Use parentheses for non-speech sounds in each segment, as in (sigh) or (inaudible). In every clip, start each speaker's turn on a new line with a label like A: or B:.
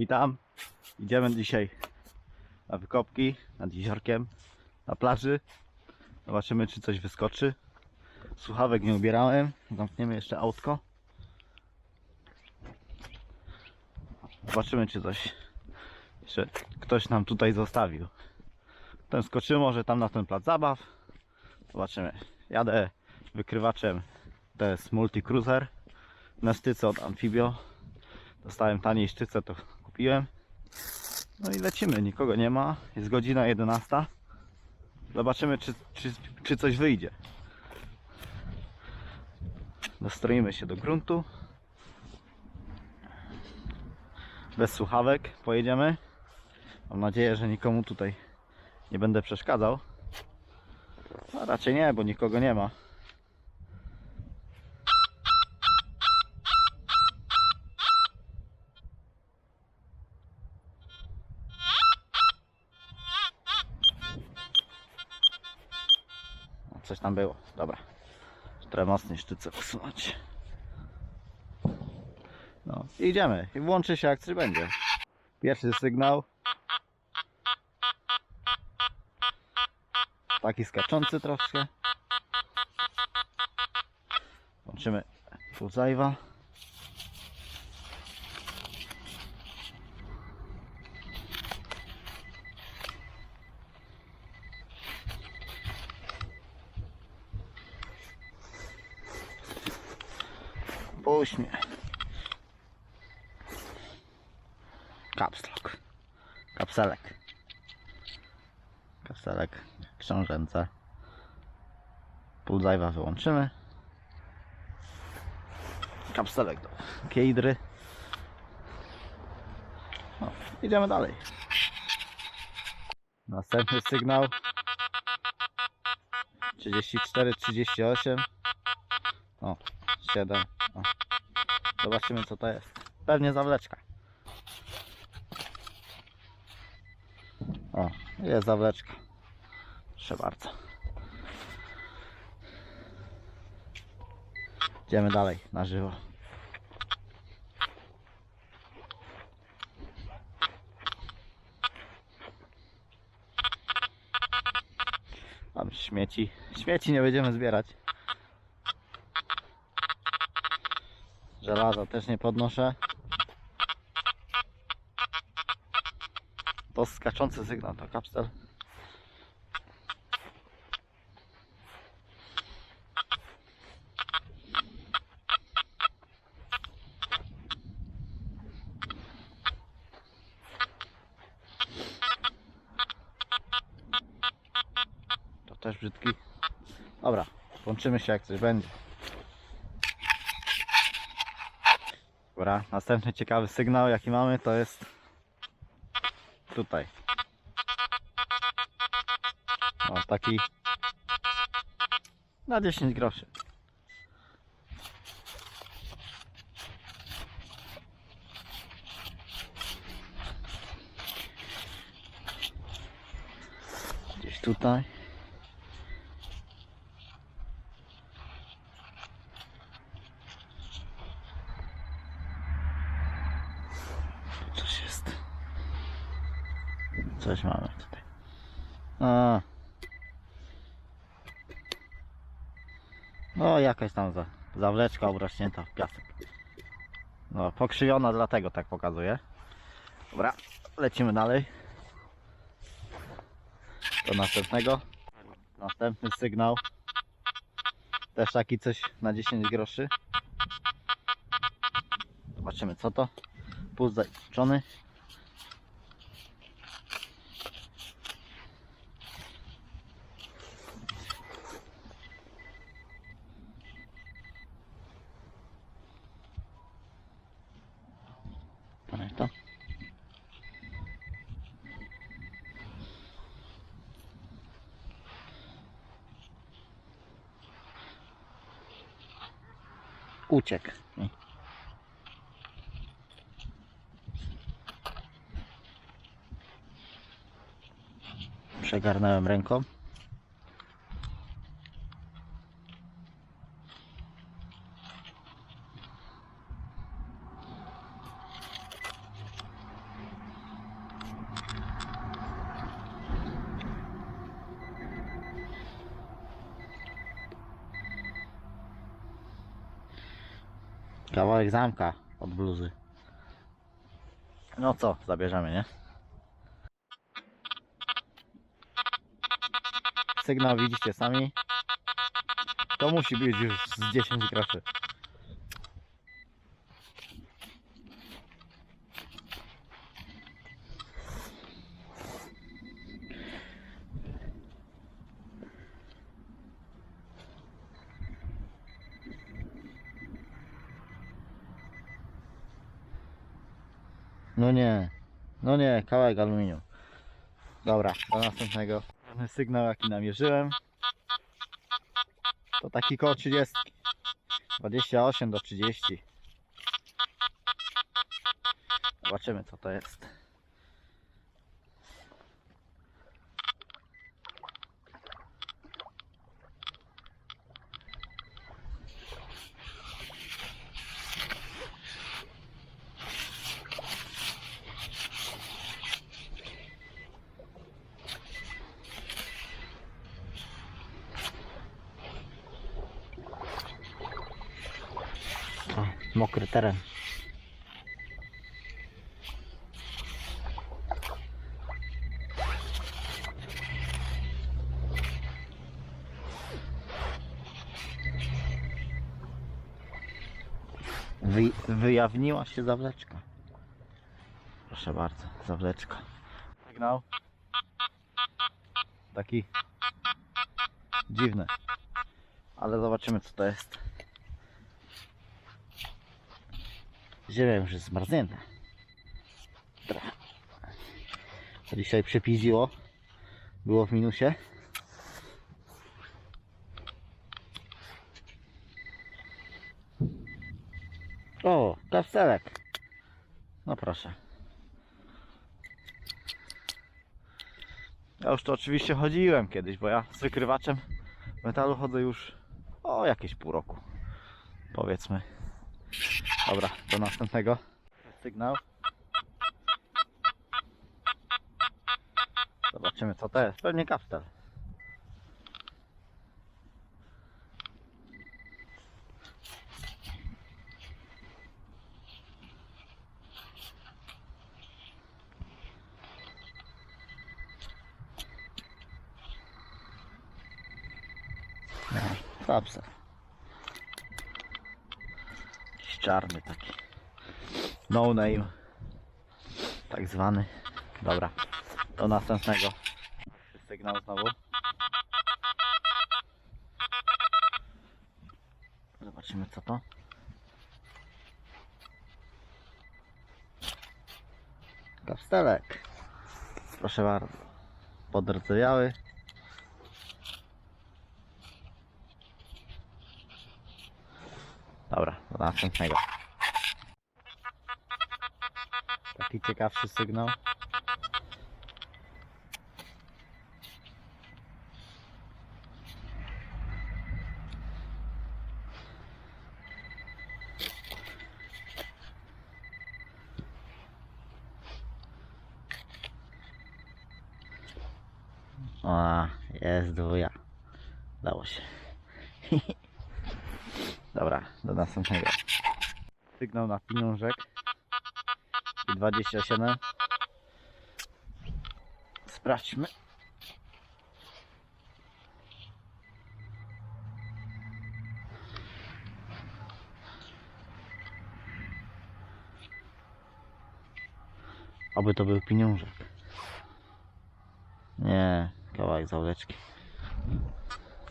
A: Witam. Idziemy dzisiaj na wykopki nad jeziorkiem, na plaży. Zobaczymy, czy coś wyskoczy. Słuchawek nie ubierałem. Zamkniemy jeszcze autko. Zobaczymy, czy coś jeszcze ktoś nam tutaj zostawił. Potem skoczymy może tam na ten plac zabaw. Zobaczymy. Jadę wykrywaczem. To jest Multi Cruiser. Na od Amphibio. Dostałem taniej sztyce, to kupiłem. No i lecimy, nikogo nie ma. Jest godzina 11. Zobaczymy, czy, czy, czy coś wyjdzie. Dostroimy się do gruntu. Bez słuchawek pojedziemy. Mam nadzieję, że nikomu tutaj nie będę przeszkadzał. A raczej nie, bo nikogo nie ma. Coś tam było. Dobra. Trzeba mocniej sztyce usunąć. No, i idziemy. I włączy się jak coś będzie. Pierwszy sygnał. Taki skaczący troszkę. Włączymy bullseye'a. Puść mnie. Caps lock. Kapselek. Kapselek książęce. Bullseye'a wyłączymy. Kapselek do kiedry. No, idziemy dalej. Następny sygnał. 34, 38. O, 7. O. Zobaczymy co to jest. Pewnie zawleczka. O, jest zawleczka. Proszę bardzo. Idziemy dalej na żywo. Mam śmieci. Śmieci nie będziemy zbierać. Żelaza też nie podnoszę. To skaczący sygnał, to kapsel. To też brzydki. Dobra, włączymy się jak coś będzie. Dobra, następny ciekawy sygnał jaki mamy to jest tutaj. O, taki na 10 groszy. Gdzieś tutaj. Coś jest. Coś mamy tutaj. A. No jakaś tam za, zawleczka obrośnięta w piasek. No pokrzywiona dlatego tak pokazuje. Dobra, lecimy dalej. Do następnego. Następny sygnał. Też taki coś na 10 groszy. Zobaczymy co to. Puls zaliczony. Dalej to. Uciekł. Przegarnąłem ręką. Kawałek zamka od bluzy. No co, zabierzemy, nie? Sygnał widzicie sami. To musi być już z 10 groszy. No nie, no nie, kawałek aluminium. Dobra, do następnego. Sygnał jaki namierzyłem. To taki koło 30. 28 do 30. Zobaczymy co to jest. O, mokry teren. Wy, wyjawniła się zawleczka. Proszę bardzo, zawleczka. Sygnał. Taki dziwny. Ale zobaczymy co to jest. Ziemia już jest zmarznięta. Trochę. To dzisiaj przepiziło. Było w minusie. O, kastelek. No proszę. Ja już to oczywiście chodziłem kiedyś, bo ja z wykrywaczem metalu chodzę już o jakieś pół roku. Powiedzmy. Dobra, do następnego. Sygnał. Zobaczymy co to jest. Pewnie kaftel. Kapsel. Jakiś czarny taki. No name. Tak zwany. Dobra. Do następnego. Sygnał znowu. Zobaczymy co to. Kapstelek. Proszę bardzo. Podrdzewiały. Dobra, do następnego. Taki ciekawszy sygnał. O, jest dwuja. Dało się. (laughs) Dobra, do następnego. Sygnał na pieniążek. I 27. Sprawdźmy. Oby to był pieniążek. Nie, kawałek zawleczki.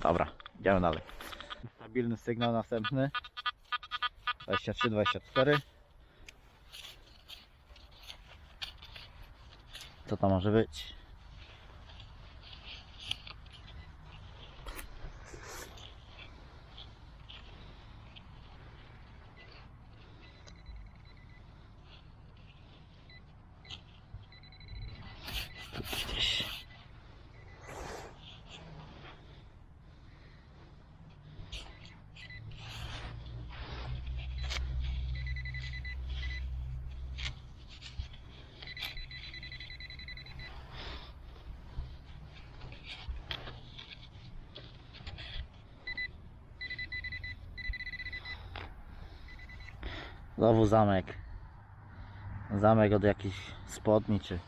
A: Dobra, idziemy dalej. Stabilny sygnał następny. 23, 24. Co to może być? Znowu zamek. Zamek od jakichś spodni czy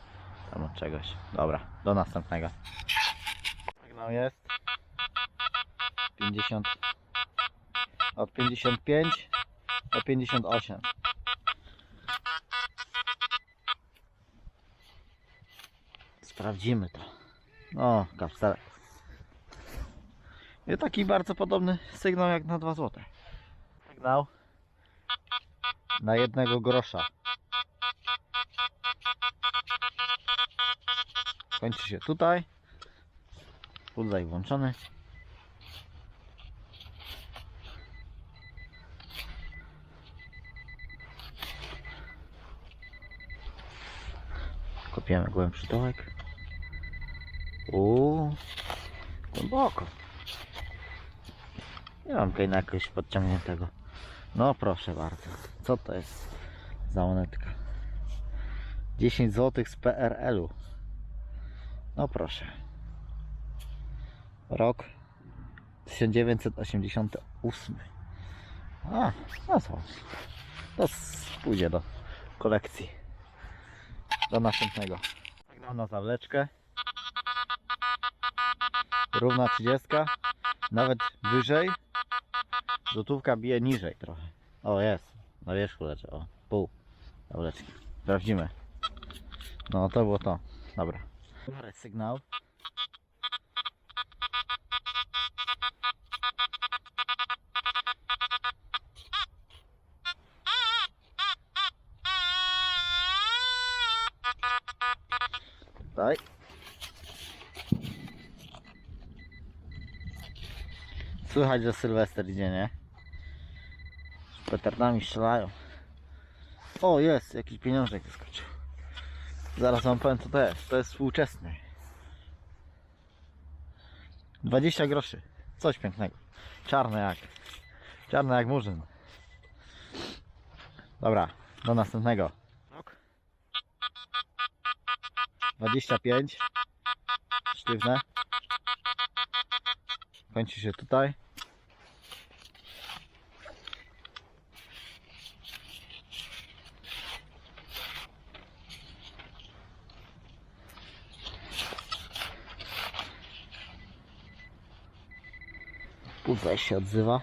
A: tam od czegoś. Dobra, do następnego. Sygnał jest. 50. Od 55 do 58. Sprawdzimy to. O, kapselek. I taki bardzo podobny sygnał jak na 2 zł. Sygnał na jednego grosza. Kończy się tutaj. Tutaj włączony. Kopiemy głębszy dołek. Uuu, głęboko. Nie mam gaina jakiegoś podciągniętego. No proszę bardzo. Co to jest za monetka? 10 zł z PRL-u. No proszę. Rok 1988. A, no co? To pójdzie do kolekcji. Do następnego. Sygnał na zawleczkę. Równa 30. Nawet wyżej. Złotówka bije niżej trochę. O jest. Na wierzchu leży. O, pół. Zawleczki. Sprawdzimy. No to było to. Dobra. Biorę sygnał. Daj. Słychać, że Sylwester idzie, nie? Petardami strzelają. O, jest, jakiś pieniążek wyskoczył. Zaraz wam powiem co to jest. To jest współczesny. 20 groszy. Coś pięknego. Czarne jak. Czarne jak murzyn. Dobra, do następnego. 25. Sztywne. Kończy się tutaj. Puzę się odzywa.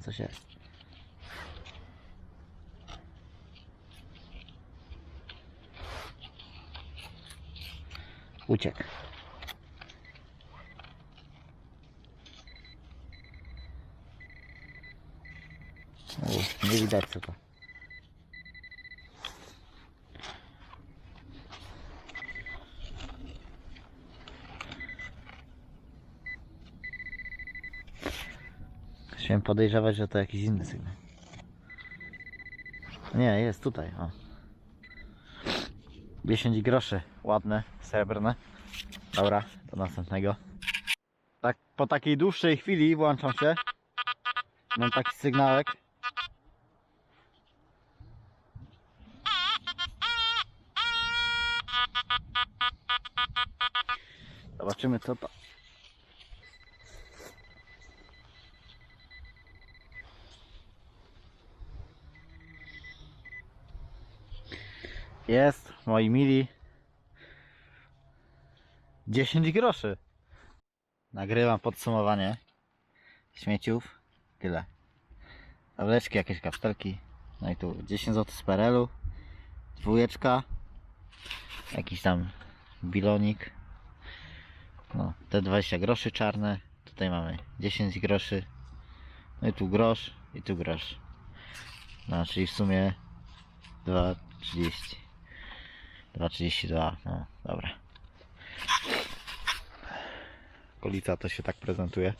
A: Coś jest. Uciekł. U, nie widać co to. Chciałem podejrzewać, że to jakiś inny sygnał. Nie, jest tutaj. O. 10 groszy. Ładne, srebrne. Dobra, do następnego. Tak, po takiej dłuższej chwili włączam się. Mam taki sygnałek. Zobaczymy co to. Jest, moi mili. 10 groszy. Nagrywam podsumowanie śmieciów. Tyle. Tableczki, jakieś kapselki. No i tu 10 zł z PRL-u. Dwójeczka. Jakiś tam bilonik. No, te 20 groszy czarne. Tutaj mamy 10 groszy. No i tu grosz i tu grosz. No, czyli w sumie 2,30. 2,32. No, dobra. Okolica to się tak prezentuje.